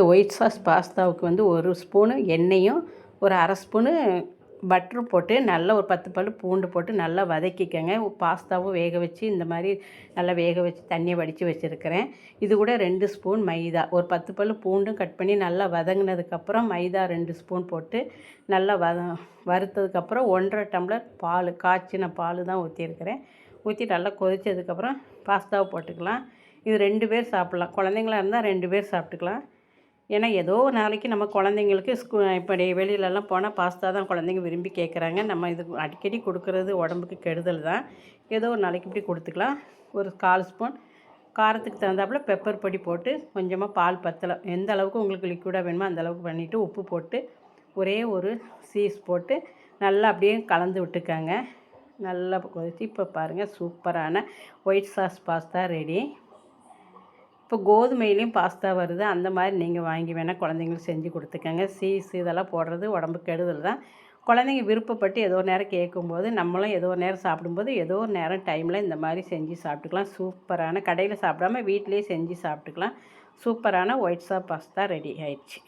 இந்த white sauce பாஸ்தாவுக்கு வந்து ஒரு ஸ்பூனு எண்ணெயும் ஒரு அரை ஸ்பூனு பட்ரு போட்டு நல்லா ஒரு பத்து பல் பூண்டு போட்டு நல்லா வதக்கிக்கங்க. பாஸ்தாவும் வேக வச்சு இந்த மாதிரி நல்லா வேக வச்சு தண்ணியை வடித்து வச்சுருக்கிறேன். இது கூட ரெண்டு ஸ்பூன் மைதா. ஒரு பத்து பல் பூண்டும் கட் பண்ணி நல்லா வதங்கினதுக்கப்புறம் மைதா ரெண்டு ஸ்பூன் போட்டு நல்லா வத வறுத்ததுக்கப்புறம் ஒன்றரை டம்ளர் பால் காய்ச்சின பால் தான் ஊற்றிருக்கிறேன் ஊற்றி நல்லா கொதிச்சதுக்கப்புறம் பாஸ்தாவை போட்டுக்கலாம். இது ரெண்டு பேர் சாப்பிட்லாம். குழந்தைங்களா இருந்தால் ரெண்டு பேர் சாப்பிட்டுக்கலாம். ஏன்னா ஏதோ ஒரு நாளைக்கு நம்ம குழந்தைங்களுக்கு ஸ்கூ இப்படி வெளியிலலாம் போனால் பாஸ்தா தான் குழந்தைங்க விரும்பி கேட்குறாங்க நம்ம இது அடிக்கடி கொடுக்குறது உடம்புக்கு கெடுதல் தான். ஏதோ ஒரு நாளைக்கு இப்படி கொடுத்துக்கலாம். ஒரு கால் ஸ்பூன் காரத்துக்கு தகுந்தாப்புல பெப்பர் பொடி போட்டு கொஞ்சமாக பால் பத்தலை. எந்த அளவுக்கு உங்களுக்கு லிக்விடாக வேணுமோ அந்த அளவுக்கு பண்ணிவிட்டு உப்பு போட்டு ஒரே ஒரு சீஸ் போட்டு நல்லா அப்படியே கலந்து விட்டுக்காங்க. நல்லா கொதித்து இப்போ பாருங்கள் சூப்பரான ஒயிட் சாஸ் பாஸ்தா ரெடி இப்போ கோதுமையிலையும் பாஸ்தா வருது. அந்த மாதிரி நீங்கள் வாங்கி வேணால் குழந்தைங்களுக்கு செஞ்சு கொடுத்துக்கங்க. சீஸ் இதெல்லாம் போடுறது உடம்பு கெடுதல் தான். குழந்தைங்க விருப்பப்பட்டு ஏதோ ஒரு நேரம் கேட்கும்போது நம்மளும் ஏதோ ஒரு நேரம் சாப்பிடும்போது ஏதோ ஒரு நேரம் டைமில் இந்த மாதிரி செஞ்சு சாப்பிட்டுக்கலாம். சூப்பரான கடையில் சாப்பிடாம வீட்டிலேயே செஞ்சு சாப்பிட்டுக்கலாம். சூப்பரான ஒயிட் சாப் பாஸ்தா ரெடி ஆயிடுச்சு.